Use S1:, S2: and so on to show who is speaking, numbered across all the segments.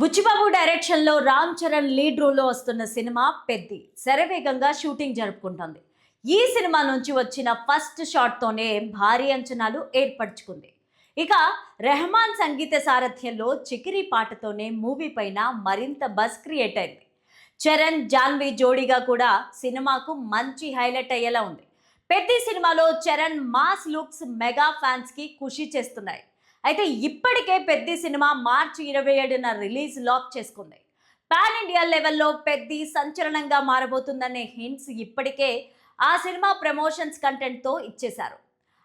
S1: బుచ్చిబాబు డైరెక్షన్లో రామ్ చరణ్ లీడ్ రోల్లో వస్తున్న సినిమా పెద్ది. శరవేగంగా షూటింగ్ జరుపుకుంటోంది. ఈ సినిమా నుంచి వచ్చిన ఫస్ట్ షాట్తోనే భారీ అంచనాలు ఏర్పరచుకుంది ఇక రెహమాన్ సంగీత సారథ్యంలో చికిరి పాటతోనే మూవీ పైన మరింత బస్ క్రియేట్ అయింది. చరణ్ జాన్వి జోడీగా కూడా సినిమాకు మంచి హైలైట్ అయ్యేలా ఉంది. పెద్ది సినిమాలో చరణ్ మాస్ లుక్స్ మెగా ఫ్యాన్స్కి ఖుషి చేస్తున్నాయి. అయితే ఇప్పటికే పెద్ది సినిమా మార్చి ఇరవై ఏడున రిలీజ్ లాక్ చేసుకుంది. పాన్ ఇండియా లెవెల్లో పెద్ది సంచలనంగా మారబోతుందనే హింట్స్ ఇప్పటికే ఆ సినిమా ప్రమోషన్స్ కంటెంట్తో ఇచ్చేశారు.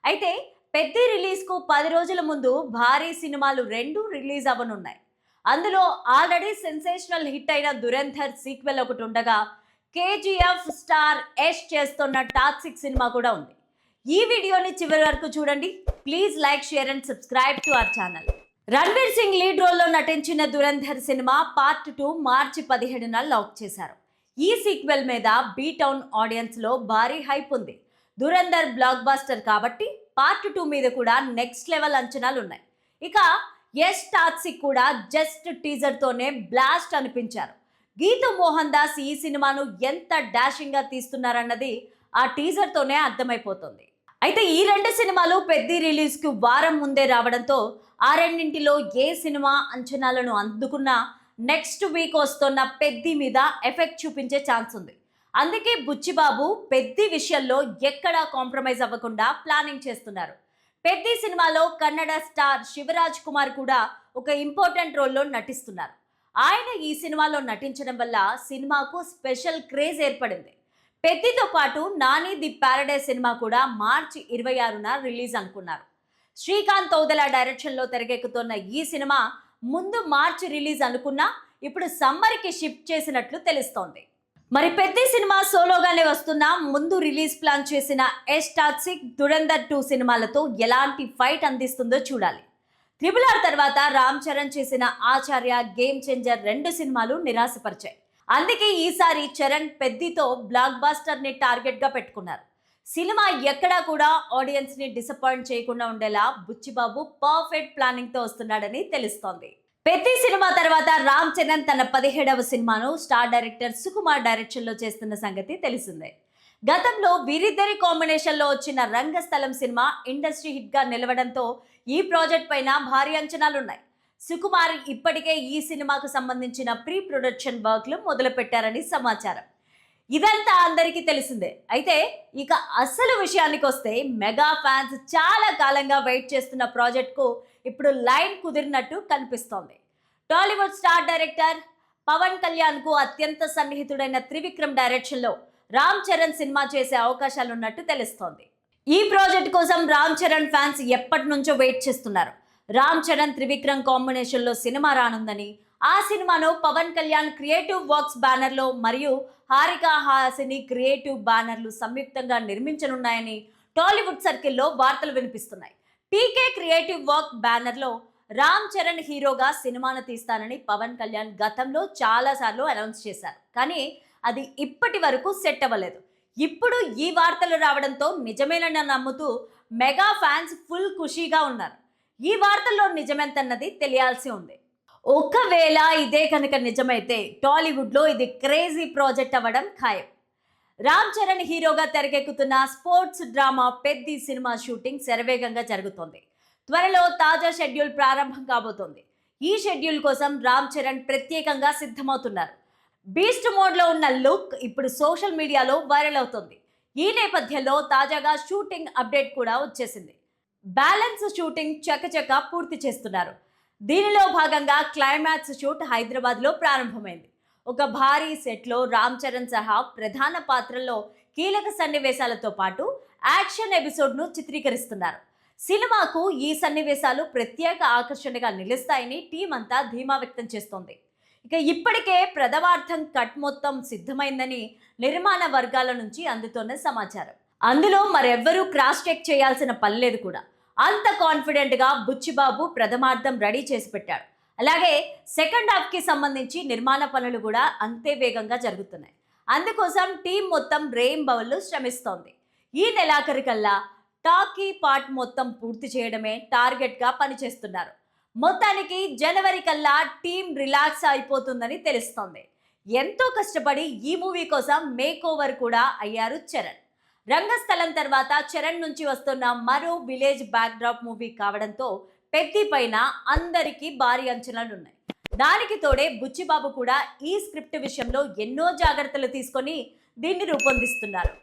S1: అయితే పెద్ది రిలీజ్కు పది రోజుల ముందు భారీ సినిమాలు రెండు రిలీజ్ అవ్వనున్నాయి. అందులో ఆల్రెడీ సెన్సేషనల్ హిట్ అయిన దురంధర్ సీక్వెల్ ఒకటి ఉండగా కేజీఎఫ్ స్టార్ యష్ చేస్తున్న టాక్సిక్ సినిమా కూడా ఉంది. ఈ వీడియోని చివరి వరకు చూడండి. Please like share and subscribe to our channel Ranveer Singh lead రోల్లో నటించిన దురంధర్ సినిమా పార్ట్ టూ మార్చి పదిహేడున లాక్ చేశారు. ఈ సీక్వెల్ మీద బీ టౌన్ ఆడియన్స్లో భారీ హైప్ ఉంది. దురంధర్ బ్లాక్ బాస్టర్ కాబట్టి పార్ట్ టూ మీద కూడా నెక్స్ట్ లెవెల్ అంచనాలు ఉన్నాయి. ఇక యష్ టాక్సిక్ కూడా జస్ట్ టీజర్తోనే బ్లాస్ట్ అనిపించారు. గీతు మోహన్ దాస్ ఈ సినిమాను ఎంత డాషింగ్గా తీస్తున్నారన్నది ఆ టీజర్తోనే అర్థమైపోతుంది. అయితే ఈ రెండు సినిమాలు పెద్ద రిలీజ్కి వారం ముందే రావడంతో ఆ రెండింటిలో ఏ సినిమా అంచనాలను అందుకున్నా నెక్స్ట్ వీక్ వస్తున్న పెద్ది మీద ఎఫెక్ట్ చూపించే ఛాన్స్ ఉంది. అందుకే బుచ్చిబాబు పెద్ది విషయంలో ఎక్కడా కాంప్రమైజ్ అవ్వకుండా ప్లానింగ్ చేస్తున్నారు. పెద్ది సినిమాలో కన్నడ స్టార్ శివరాజ్ కుమార్ కూడా ఒక ఇంపార్టెంట్ రోల్లో నటిస్తున్నారు. ఆయన ఈ సినిమాలో నటించడం వల్ల సినిమాకు స్పెషల్ క్రేజ్ ఏర్పడింది. పెద్దితో పాటు నాని ది ప్యారడైజ్ సినిమా కూడా మార్చి ఇరవై ఆరున రిలీజ్ అనుకున్నారు. శ్రీకాంత్ ఔదల డైరెక్షన్లో తెరకెక్కుతున్న ఈ సినిమా ముందు మార్చి రిలీజ్ అనుకున్నా ఇప్పుడు సమ్మర్కి షిఫ్ట్ చేసినట్లు తెలుస్తోంది. మరి పెద్ద సినిమా సోలోగానే వస్తున్న ముందు రిలీజ్ ప్లాన్ చేసిన ఎస్ టాక్సిక్ దురందర్ టూ సినిమాలతో ఎలాంటి ఫైట్ అందిస్తుందో చూడాలి. త్రిబుల్ ఆర్ తర్వాత రామ్ చరణ్ చేసిన ఆచార్య గేమ్ చేంజర్ రెండు సినిమాలు నిరాశపరిచాయి. అందుకే ఈసారి చరణ్ పెద్దితో బ్లాక్ బాస్టర్ని టార్గెట్గా పెట్టుకున్నారు. సినిమా ఎక్కడా కూడా ఆడియన్స్ని డిసప్పాయింట్ చేయకుండా ఉండేలా బుచ్చిబాబు పర్ఫెక్ట్ ప్లానింగ్తో వస్తున్నాడని తెలుస్తోంది. పెద్ది సినిమా తర్వాత రామ్ చరణ్ తన పదిహేడవ సినిమాను స్టార్ డైరెక్టర్ సుకుమార్ డైరెక్షన్లో చేస్తున్న సంగతి తెలిసిందే. గతంలో వీరిద్దరి కాంబినేషన్లో వచ్చిన రంగస్థలం సినిమా ఇండస్ట్రీ హిట్గా నిలవడంతో ఈ ప్రాజెక్ట్ పైన భారీ అంచనాలున్నాయి. సుకుమార్ ఇప్పటికే ఈ సినిమాకు సంబంధించిన ప్రీ ప్రొడక్షన్ వర్క్లు మొదలుపెట్టారని సమాచారం. ఇదంతా అందరికీ తెలిసిందే. అయితే ఇక అసలు విషయానికి వస్తే మెగా ఫ్యాన్స్ చాలా కాలంగా వెయిట్ చేస్తున్న ప్రాజెక్ట్కు ఇప్పుడు లైన్ కుదిరినట్టు కనిపిస్తోంది. టాలీవుడ్ స్టార్ డైరెక్టర్ పవన్ కళ్యాణ్కు అత్యంత సన్నిహితుడైన త్రివిక్రమ్ డైరెక్షన్లో రామ్ చరణ్ సినిమా చేసే అవకాశాలు ఉన్నట్టు తెలుస్తోంది. ఈ ప్రాజెక్ట్ కోసం రామ్ చరణ్ ఫ్యాన్స్ ఎప్పటి నుంచో వెయిట్ చేస్తున్నారు. రామ్ చరణ్ త్రివిక్రమ్ కాంబినేషన్లో సినిమా రానుందని ఆ సినిమాను పవన్ కళ్యాణ్ క్రియేటివ్ వర్క్స్ బ్యానర్లో మరియు హారిక హాసిని క్రియేటివ్ బ్యానర్లు సంయుక్తంగా నిర్మించనున్నాయని టాలీవుడ్ సర్కిల్లో వార్తలు వినిపిస్తున్నాయి. పీకే క్రియేటివ్ వర్క్ బ్యానర్లో రామ్ చరణ్ హీరోగా సినిమాను తీస్తానని పవన్ కళ్యాణ్ గతంలో చాలాసార్లు అనౌన్స్ చేశారు. కానీ అది ఇప్పటి వరకు సెట్ అవ్వలేదు. ఇప్పుడు ఈ వార్తలు రావడంతో నిజమేనని నమ్ముతూ మెగా ఫ్యాన్స్ ఫుల్ ఖుషీగా ఉన్నారు. ఈ వార్తల్లో నిజమెంతన్నది తెలియాల్సి ఉంది. ఒకవేళ ఇదే కనుక నిజమైతే టాలీవుడ్లో ఇది క్రేజీ ప్రాజెక్ట్ అవ్వడం ఖాయం. రామ్ చరణ్ హీరోగా తెరకెక్కుతున్న sports drama Peddi cinema shooting శరవేగంగా జరుగుతోంది. త్వరలో తాజా షెడ్యూల్ ప్రారంభం కాబోతోంది. ఈ షెడ్యూల్ కోసం రామ్ చరణ్ ప్రత్యేకంగా సిద్ధమవుతున్నారు. బీస్ట్ మోడ్లో ఉన్న లుక్ ఇప్పుడు సోషల్ మీడియాలో వైరల్ అవుతుంది. ఈ నేపథ్యంలో తాజాగా షూటింగ్ అప్డేట్ కూడా వచ్చేసింది. బ్యాలెన్స్ షూటింగ్ చకచక పూర్తి చేస్తున్నారు. దీనిలో భాగంగా క్లైమాక్స్ షూట్ హైదరాబాద్లో ప్రారంభమైంది. ఒక భారీ సెట్లో రామ్ చరణ్ సహా ప్రధాన పాత్రల్లో కీలక సన్నివేశాలతో పాటు యాక్షన్ ఎపిసోడ్ను చిత్రీకరిస్తున్నారు. సినిమాకు ఈ సన్నివేశాలు ప్రత్యేక ఆకర్షణగా నిలుస్తాయని టీం అంతా ధీమా వ్యక్తం చేస్తోంది. ఇక ఇప్పటికే ప్రథమార్థం కట్ మొత్తం సిద్ధమైందని నిర్మాణ వర్గాల నుంచి అందుతోన్న సమాచారం. అందులో మరెవ్వరూ క్రాస్ చెక్ చేయాల్సిన పని లేదు కూడా. అంత కాన్ఫిడెంట్గా బుచ్చిబాబు ప్రథమార్థం రెడీ చేసి పెట్టాడు. అలాగే సెకండ్ హాఫ్కి సంబంధించి నిర్మాణ పనులు కూడా అంతే వేగంగా జరుగుతున్నాయి. అందుకోసం టీం మొత్తం రెయిన్ బౌల్లో శ్రమిస్తోంది. ఈ నెలాఖరికల్లా టాకీ పార్ట్ మొత్తం పూర్తి చేయడమే టార్గెట్గా పనిచేస్తున్నారు. మొత్తానికి జనవరి కల్లా టీం రిలాక్స్ అయిపోతుందని తెలుస్తోంది. ఎంతో కష్టపడి ఈ మూవీ కోసం మేక్ ఓవర్ కూడా అయ్యారు చరణ్. రంగస్థలం తర్వాత చరణ్ నుంచి వస్తున్న మరో విలేజ్ బ్యాక్డ్రాప్ మూవీ కావడంతో పెద్ది పైన అందరికీ భారీ అంచనాలు ఉన్నాయి దానికి తోడే బుచ్చిబాబు కూడా ఈ స్క్రిప్ట్ విషయంలో ఎన్నో జాగ్రత్తలు తీసుకొని దీన్ని రూపొందిస్తున్నారు.